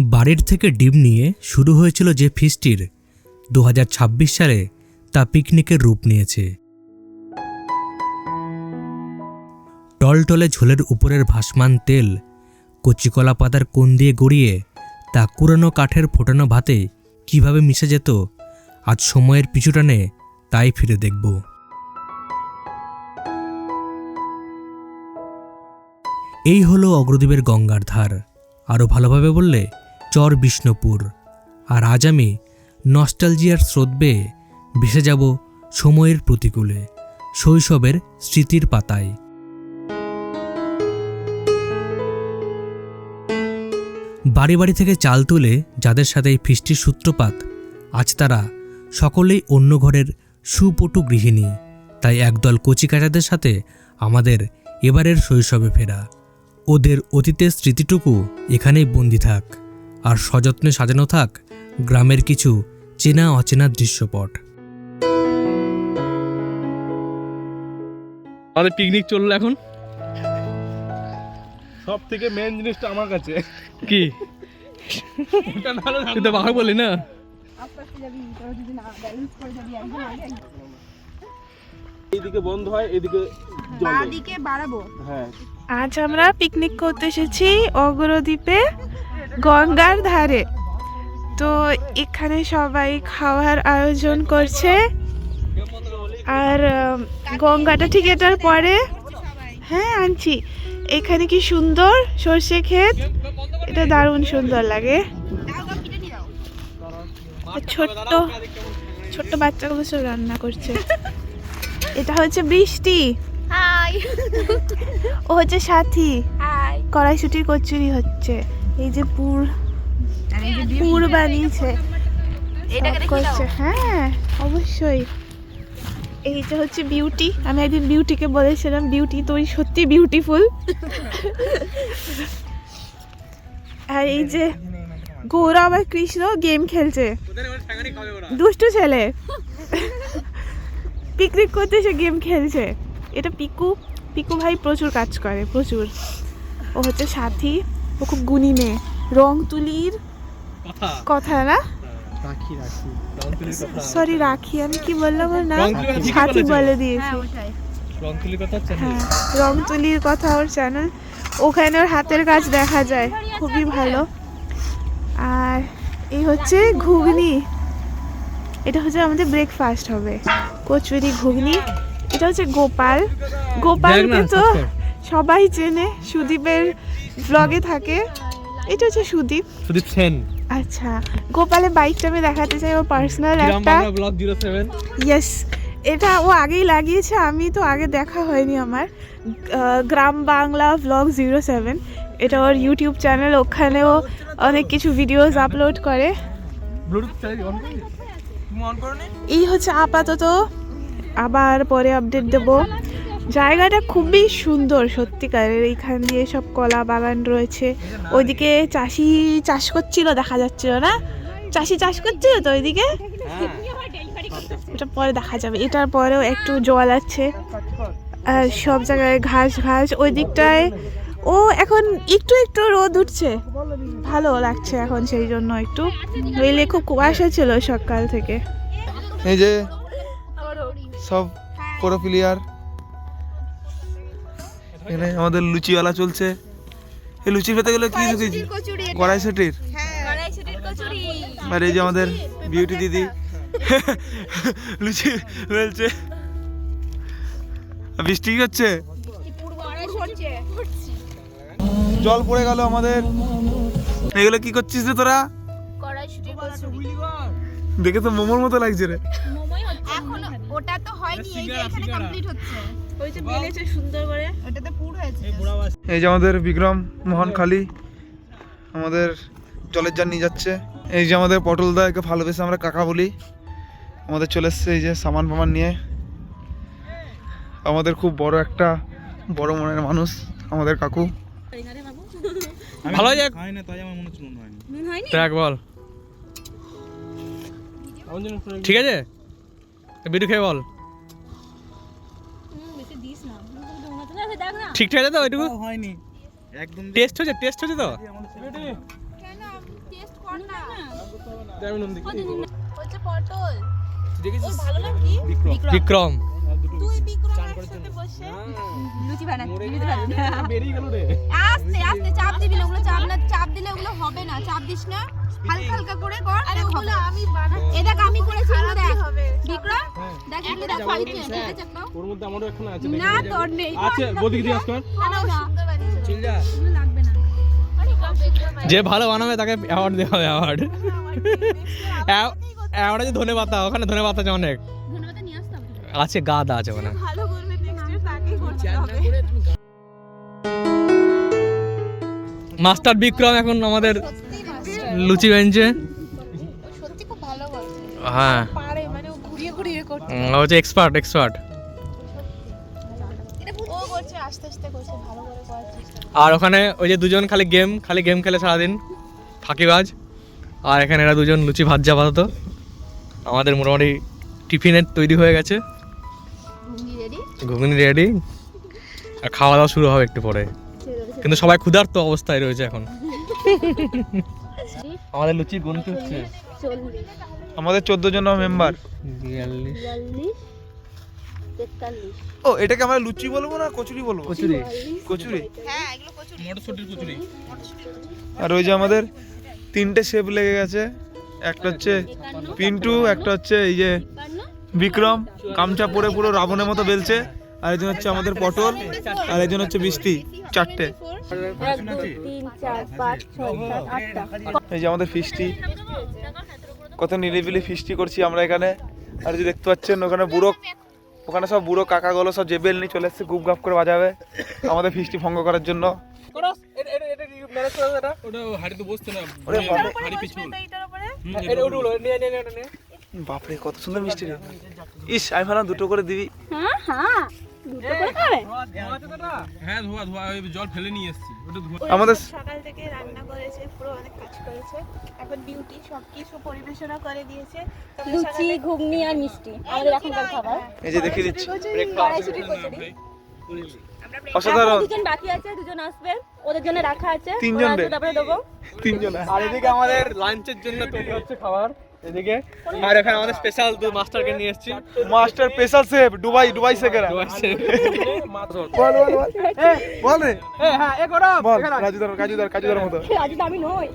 বাড়ির থেকে ডিম নিয়ে শুরু হয়েছিল যে ফিস্টির, দু হাজার ছাব্বিশ সালে তা পিকনিকের রূপ নিয়েছে। টলটলে ঝোলের উপরের ভাসমান তেল, কচিকলা পাতার কোণ দিয়ে গড়িয়ে তা কুড়ানো কাঠের ফোটানো ভাতে কীভাবে মিশে যেত, আজ সময়ের পিছুটানে তাই ফিরে দেখব। এই হলো অগ্রদ্বীপের গঙ্গার ধার। আরও ভালোভাবে বললে চর বিষ্ণুপুর। আর আজ আমি নস্টালজিয়ার স্রোত বেয়ে ভেসে যাব সময়ের প্রতিকূলে, শৈশবের স্মৃতির পাতায়। বাড়ি বাড়ি থেকে চাল তুলে যাদের সাথে এই ফিষ্টির সূত্রপাত, আজ তারা সকলেই অন্য ঘরের সুপটু গৃহিণী। তাই একদল কচিকাচাদের সাথে আমাদের এবারের শৈশবে ফেরা। ওদের অতীতের স্মৃতিটুকু এখানেই বন্দি থাক। আর সযত্নে সাজানো থাক গ্রামের কিছু চেনা অচেনা দৃশ্যপট। আমাদের পিকনিক চলল এখন? সব থেকে মেন জিনিসটা আমার কাছে। কি? তুই তো বাবা বলি না? এইদিকে বন্ধ হয় এদিকে বাড়াবো। হ্যাঁ। আজ আমরা পিকনিক করতে এসেছি অগ্রদ্বীপে। গঙ্গার ধারে। তো এখানে সবাই খাওয়ার আয়োজন করছে। আর গঙ্গাটা ঠিক এটার পরে? হ্যাঁ আনছি। এখানে কি সুন্দর? সর্ষে ক্ষেত? এটা দারুণ সুন্দর লাগে। ছোট্ট ছোট্ট বাচ্চাগুলো সব রান্না করছে। এটা হচ্ছে বৃষ্টি। ও হচ্ছে সাথী। কড়াইশুটির কচুরি হচ্ছে। এই যে পুর পুর বানিয়েছে। করছে। হ্যাঁ অবশ্যই। এইটা হচ্ছে বিউটি আমি একদিন বিউটিকে বলেছিলাম বিউটি তুই সত্যি বিউটিফুল আর এই যে গৌরব আর কৃষ্ণ গেম খেলছে। দুষ্টু ছেলে। পিকনিক করতে এসে গেম খেলছে। এটা পিকু পিকু ভাই প্রচুর কাজ করে প্রচুর। ও হচ্ছে সাথী। ও খুব গুণী মেয়ে। রং তুলির কথা। না? রাখি রাখি। সরি রাখি আমি কি বললাম ঠিকই সাথী বলে দিয়েছি। রং তুলির কথা হ্যাঁ রং কথা ওর চ্যানেল ওখানে ওর হাতের কাজ দেখা যায়। খুবই ভালো। আর এই হচ্ছে ঘুগনি। এটা হচ্ছে আমাদের ব্রেকফাস্ট হবে। কচুরি ঘুগনি। এটা হচ্ছে গোপাল। গোপাল তো সবাই চেনে সুদীপের ব্লগে থাকে। এটা হচ্ছে সুদীপ। সুদীপ সেন। আচ্ছা গোপালের বাইকটা আমি দেখাতে চাই ও পার্সোনাল একটা। ব্লগ জিরো সেভেন ইয়েস এটা ও আগেই লাগিয়েছে আমি তো আগে দেখা হয়নি আমার। Gram Bangla vlog zero seven এটা ওর ইউটিউব চ্যানেল ওখানেও অনেক কিছু ভিডিওস আপলোড করে। ব্লুটুথ চালিয়ে অন করবি তুমি অন করো এই হচ্ছে আপাতত আবার পরে আপডেট দেব। জায়গাটা খুবই সুন্দর সত্যিকারের। এইখান দিয়ে সব কলা বাগান রয়েছে। ওইদিকে চাষি চাষ করছিল, দেখা যাচ্ছিল না? চাষি চাষ করছিল তো ওইদিকে? ওটা পরে দেখা যাবে। এটার পরেও একটু জল আছে। আর সব জায়গায় ঘাস ঘাস। ওই দিকটায় ও এখন একটু একটু রোদ উঠছে। ভালো লাগছে এখন সেই জন্য একটু। নইলে খুব কুয়াশা ছিল সকাল থেকে। এই যে সব পুরো প্লেয়ার এখানে আমাদের লুচিওয়ালা চলছে। এই লুচি খেতে গেলে কি ঢুকেছি কড়াইশুটির? কড়াইশুটির আর এই যে আমাদের বিউটি দিদি। লুচি বেলছে বৃষ্টি কি হচ্ছে? জল পড়ে গেল আমাদের। এগুলো কি করছিস রে তোরা? দেখে তো মোমোর মতো লাগছে রে। এখন ওটা তো হয়নি এই যে এখানে কমপ্লিট হচ্ছে। ওই যে বেলেছে সুন্দর করে। পুর হয়েছে এই যে আমাদের বিক্রম মোহন খালি আমাদের জলের যান নিয়ে যাচ্ছে। এই যে আমাদের পটল দা একে ভালোবেসে আমরা কাকা বলি। আমাদের চলে এসছে এই যে সামান ফামান নিয়ে। আমাদের খুব বড় একটা বড় মনের মানুষ আমাদের কাকু। ভালো যাক। হয় না তাই আমার মনে হচ্ছে মনে হয়নি। দেখ বল। ঠিক আছে? বিটু খেয়ে বল। ঠিকঠাক আছে তো ওইটুকু? হয়নি। একদম টেস্ট হচ্ছে টেস্ট হচ্ছে তো? টেস্ট কর না। আমি নুন দিচ্ছি পটল। দেখেছিস ভালো নাম কি? বিক্রম। তুই বিক্রম একসাথে বসে। লুচি বানাচ্ছি লুচি বানাচ্ছি বেরিয়ে গেল রে। আস্তে আস্তে চাপ দিবি ওগুলো চাপ না চাপ দিলে ওগুলো হবে না চাপ দিস না। হালকা হালকা করে কর আরে ওগুলো আমি বানাচ্ছি এ দেখ আমি করেছি এগুলো দেখ। বিক্রম দেখ এগুলো দেখ ফাইটে ঠিক আছে একটা ওর মধ্যে আমারও এখন আছে না তোর নেই। আছে বদিকে দিয়ে আসকর না। না সুন্দর লাগবে না। যে ভালো বানাবে তাকে অ্যাওয়ার্ড দেওয়া হবে অ্যাওয়ার্ড অ্যাওয়ার্ড আছে ধনে পাতা ওখানে ধনে পাতা আছে অনেক আছে গাদা আছে ওখানে। ভালো করবে নেক্সট ইয়ার তাকেই করতে হবে। মাস্টার বিক্রম এখন আমাদের লুচি বেঞ্চে সত্যি খুব ভালো বলছে হ্যাঁ। মানে ও ঘুরিয়ে ঘুরিয়ে করতে উম, ও হচ্ছে এক্সপার্ট এক্সপার্ট ও করছে আস্তে আস্তে করছে ভালো করে করার চেষ্টা আর ওখানে ওই যে দুজন খালি গেম খালি গেম খেলে সারাদিন ফাঁকিবাজ। আর এখানে এরা দুজন লুচি ভাজছে আপাতত আমাদের মোটামুটি টিফিনের তৈরি হয়ে গেছে। ঘুগনি রেডি? আর খাওয়া দাওয়া শুরু হবে একটু পরে। কিন্তু সবাই ক্ষুধার্ত অবস্থায় রয়েছে এখন। আমাদের লুচি গুনতে হচ্ছে? আমাদের চোদ্দ জন মেম্বার ও এটাকে আমরা লুচি বলব না কচুরি বলব? কচুরি। কচুরি। হ্যাঁ মটরশুটির কচুরি। আর ওই যে আমাদের তিনটে শেপ লেগে গেছে। একটা হচ্ছে পিন্টু একটা হচ্ছে এই যে বিক্রম। গামছা পরে পুরো রাবণের মতো বেলছে। আর একজন হচ্ছে আমাদের পটল আর একজন হচ্ছে বৃষ্টি চারটে। এই যে আমাদের ফিস্টি কত নিরিবিলি ফিস্টি করছি আমরা এখানে। আর যে দেখতে পাচ্ছেন ওখানে বুড়ো ওখানে সব বুড়ো কাকাগুলো সব জেবেল নিয়ে চলে এসছে গুপ গাপ করে বাজাবে আমাদের ফিস্টি ভঙ্গ করার জন্য। বাপরে কত সুন্দর মিষ্টি। রে ইস আমি ভাবলাম দুটো করে দিবি। হ্যাঁ হ্যাঁ। দুটো করে খাবে? হ্যাঁ ধোয়া ধোয়া ওই জল ফেলে নিয়ে এসেছি। ওটা ধোয়া। আমাদের সকাল থেকে রান্না করেছে পুরো অনেক কাজ করেছে। এখন বিউটি সবকিছু পরিবেশনা করে দিয়েছে। লুচি ঘুগনি আর মিষ্টি আমাদের এখনকার খাবার। এই যে দেখিয়ে দিচ্ছি কড়াইশুটি কচুরি। অসাধারণ। দুজন বাকি আছে দুজন আসবে। ওদের জন্য রাখা আছে। তিনজন। তারপরে দেবো। তিনজন। আর এদিকে আমাদের লাঞ্চের জন্য তৈরি হচ্ছে খাবার। এদিকে। আর এখানে আমাদের স্পেশাল দু মাস্টারকে নিয়ে এসেছি। Master special chef Dubai Dubai সেকেরা বল বল বল। এ, বল রে। হ্যাঁ এ করো। বল কাজুদার কাজুদার কাজুদার মতো। আজ আমি নই।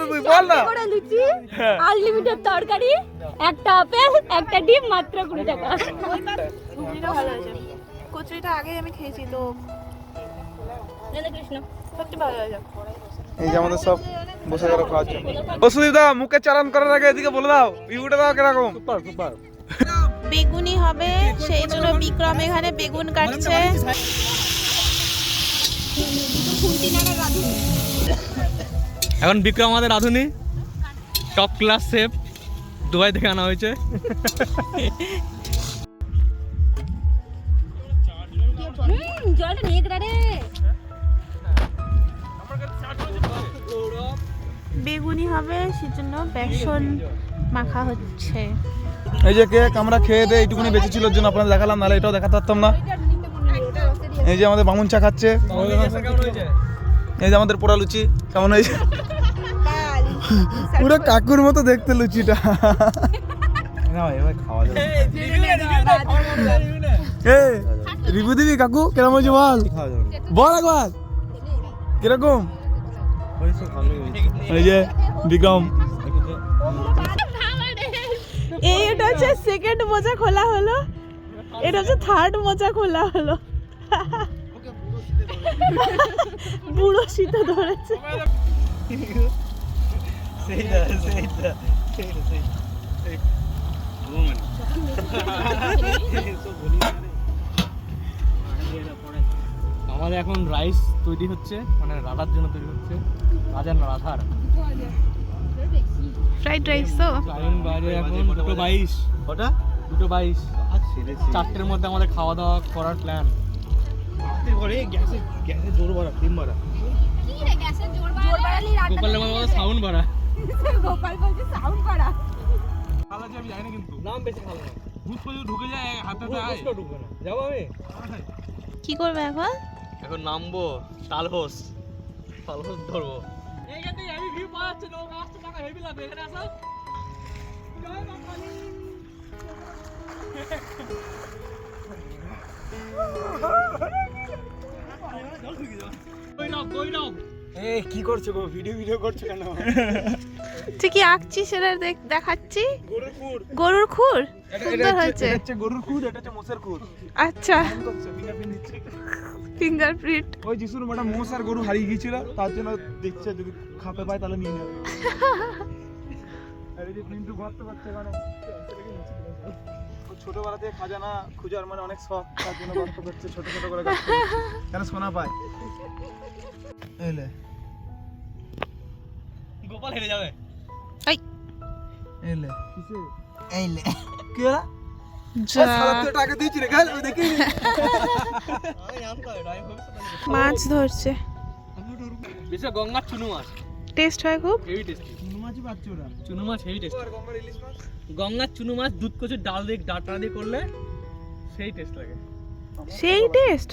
তো তুই বল না। করে লুচি হ্যাঁ। আনলিমিটেড তরকারি একটা আপেল একটা ডিম মাত্র কুড়ি টাকা। ভালো হয়েছে কচুরিটা আগে আমি খেয়েছি তো কৃষ্ণ সত্যি ভালো হয়েছে। এই যে আমাদের সব বসে গেল খাওয়ার জন্য। ও সুদীপ দা মুখে চালান করার আগে এদিকে বলে দাও ভিউটা দাও কীরকম। বেগুনি হবে সেই জন্য বিক্রম এখানে বেগুন কাটছে। এখন বিক্রম আমাদের রাঁধুনি। টপ ক্লাস শেফ দুবাই থেকে আনা হয়েছে। জলটা নিয়ে রে বেগুনি হবে সেজন্য বেসন মাখা হচ্ছে। এই যে কেক আমরা খেয়ে দিয়ে এইটুকুনি বেঁচে ছিল জন্য আপনাদের দেখালাম নাহলে এটাও দেখাতে পারতাম না। এই যে আমাদের বামুন চা খাচ্ছে। এই যে আমাদের পোড়া লুচি কেমন হয়েছে? পুরো কাকুর মতো দেখতে লুচিটা। এ রিভু দিবি কাকু কীরকম হয়েছে বল? বল একবার। কীরকম? এই যে বিক্রম এই এটা হচ্ছে সেকেন্ড মোজা খোলা হলো। এটা হচ্ছে থার্ড মোজা খোলা হলো। বুড়ো শীতে ধরেছে। আমাদের এখন রাইস তৈরি হচ্ছে মানে রাধার জন্য তৈরি হচ্ছে। রাজার না রাধার। ফ্রাইড রাইস তো? টাইম বাইরে এখন দুটো বাইশ। ওটা দুটো বাইশ। চারটের মধ্যে আমাদের খাওয়া দাওয়া করার প্ল্যান কি রে গ্যাসের জোর জোর বাড়ালি রান্না গোপালের মতো সাউন্ড বাড়া। গোপাল বলছে সাউন্ড করা ভালো আমি জানি না কিন্তু। নাম বেশি ভালো ভূত ঢুকে যায় হাতে হাতে আয়। বুঝতেও ঢুকবে না। যাব আমি। কি করবে এখন? এখন নামবো তালহোস। তালহোস ধরবো। এই কি করছ গো? ভিডিও ভিডিও করছ কেন? তুই কি আঁকছিস? সেটা দেখ- দেখাচ্ছি। গরুর খুর। গরুর খুর? এটা এটা সুন্দর হচ্ছে হয়েছে। গরুর খুর এটা হচ্ছে মোষের খুর। আচ্ছা। ফিঙ্গারপ্রিন্ট। ওই যিশুর একটা মোষ আর গরু হারিয়ে গিয়েছিল তার জন্য দেখছে যদি খাপে পায় তাহলে নিয়ে নেবে। আর এই যে পিন্টু গর্ত করছে মানে ছোটবেলা থেকে খাজানা খুঁজার মানে অনেক শখ তার জন্য গর্ত করছে ছোট ছোট করে গাছ কেন সোনা পায়? এলে গোপাল হেরে যাবে। এলে। এলে। কি হলো? মাছ ধরছে। চুনু মাছ। টেস্ট হয় খুব? হেভি টেস্টি মাছি পাচ্ছ ওরা। চুনু মাছ হেভি টেস্টি গঙ্গার ইলিশ গঙ্গার চুনু মাছ দুধ কচুর ডাল দিয়ে ডাটা দিয়ে করলে সেই টেস্ট লাগে। সেই টেস্ট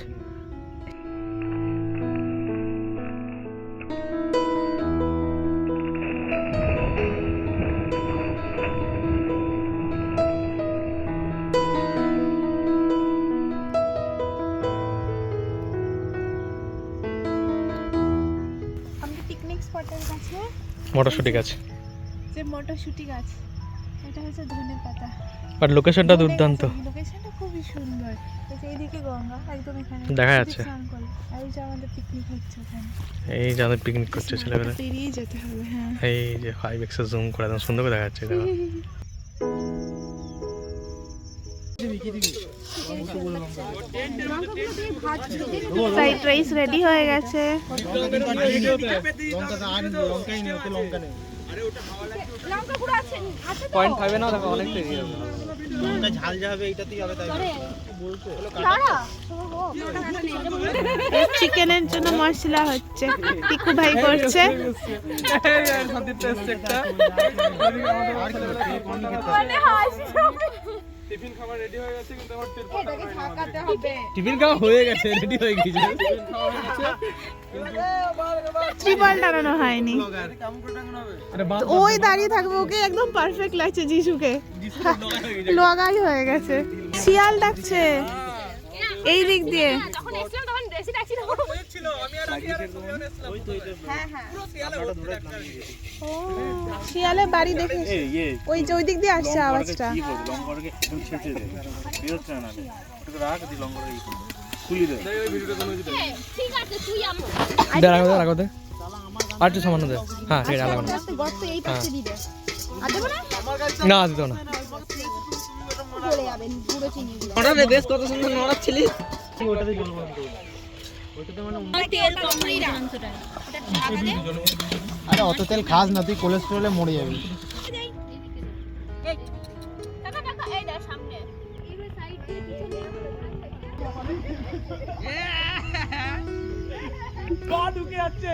মটরশুটি গাছ। যে মটরশুটি গাছ এটা হচ্ছে ধনে পাতা। বাট লোকেশনটা দুর্দান্ত। লোকেশনটা খুবই সুন্দর। এই যে এইদিকে গঙ্গা একদম এখানে। দেখা যাচ্ছে। আর এই যে আমাদের পিকনিক হচ্ছে ওখানে। এই যে আমাদের পিকনিক করছে ছেলেবেলা। পেরিয়ে যেতে হবে হ্যাঁ। এই যে ফাইভ এক্সে জুম করে একদম সুন্দর করে দেখা যাচ্ছে দেখো ফ্রাইড রাইস রেডি হয়ে গেছে। চিকেনের জন্য মশলা হচ্ছে। পিকু ভাই করছে। হাসি টিফিন খাবার রেডি হয়ে গেছে কিন্তু আমার তেল এটাকে ঝাঁকাতে হবে। টিফিন খাওয়া হয়ে গেছে রেডি হয়ে গেছে। ত্রিপল টানানো হয়নি। ওই দাঁড়িয়ে থাকবে ওকে একদম পারফেক্ট লাগছে যিশুকে। লগাই হয়ে গেছে। শিয়াল ডাকছে। এই দিক দিয়ে। যখন এসেছিলাম তখন বেশি ডাকছি না হ্যাঁ হ্যাঁ ও শিয়ালের বাড়ি দেখে ওই যে ওই দিক দিয়ে আসছে আওয়াজটা। হ্যাঁ, ঠিক আছে তুই আমার দে রাখো দে। আর একটু সামান্য দে। হ্যাঁ ঠিক আছে আলাদা না গর্ত এই পাশে দিবে আর দেবো না? না দিত না। চলে যাবেন পুরো চিনি গুলো বেশ কত সুন্দর নড়াচ্ছিলি। তেল কম নেই মাংসটা ওটা আরে অত তেল খাস না তুই কোলেস্টেরলে মরে যাবি। পা ঢুকে যাচ্ছে।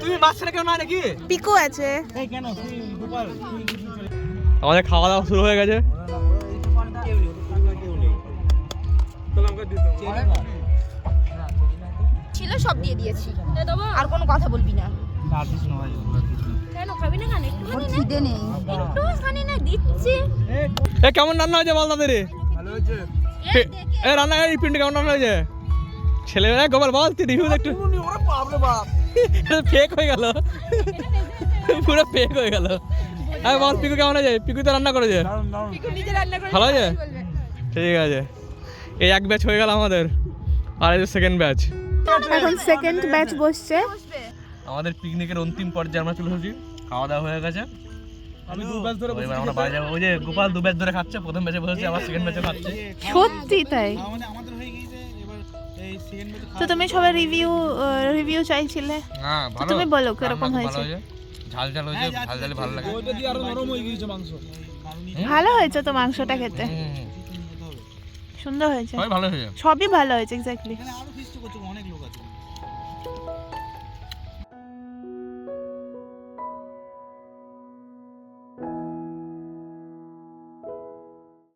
তুমি মাছটা কেউ না নাকি পিকু আছে। আমাদের খাওয়া দাওয়া শুরু হয়ে গেছে। ছিল সব দিয়ে দিয়েছি। আর কোনো কথা বলবি না। কেন কেন? কেমন রান্না হয়েছে এ রান্না এই পিন্ডি কেমন রান্না হয়েছে? ছেলেবেলা গোপাল বল তুই রিভিউ একটু ফেক হয়ে গেল। পুরো ফেক হয়ে গেল। আরে বল পিকু কেমন আছে? পিকু তো রান্না করেছে। দারুণ দারুণ নিজে রান্না করে ভালো আছে? ঠিক আছে। এই এক ব্যাচ হয়ে গেল আমাদের। আর এই সেকেন্ড ব্যাচ এখন সেকেন্ড ব্যাচ বসছে। আমাদের পিকনিকের অন্তিম পর্যায়ে আমরা চলে এসেছি। খাওয়া দাওয়া হয়ে গেছে। আমি দু ব্যাচ ধরে আমরা বাড়ি যাব। ওই যে গোপাল দু ব্যাচ ধরে খাচ্ছে প্রথম ব্যাচে বসেছে আবার সেকেন্ড ব্যাচে খাচ্ছে। সত্যি তাই। তো তুমি সবাই রিভিউ রিভিউ চাইছিলে? হ্যাঁ তো তুমি বলো কীরকম হয়েছে? ঝাল ঝাল হয়েছে ঝাল ঝাল ভালো লাগে। ওইটা দিয়ে আরও নরম হয়ে গিয়েছে মাংস। ভালো হয়েছে তো মাংসটা খেতে? সুন্দর হয়েছে। সবই ভালো হয়েছে। সবই ভালো হয়েছে এক্স্যাক্টলি এখানে আরও ফিস্ট করছে অনেক লোক।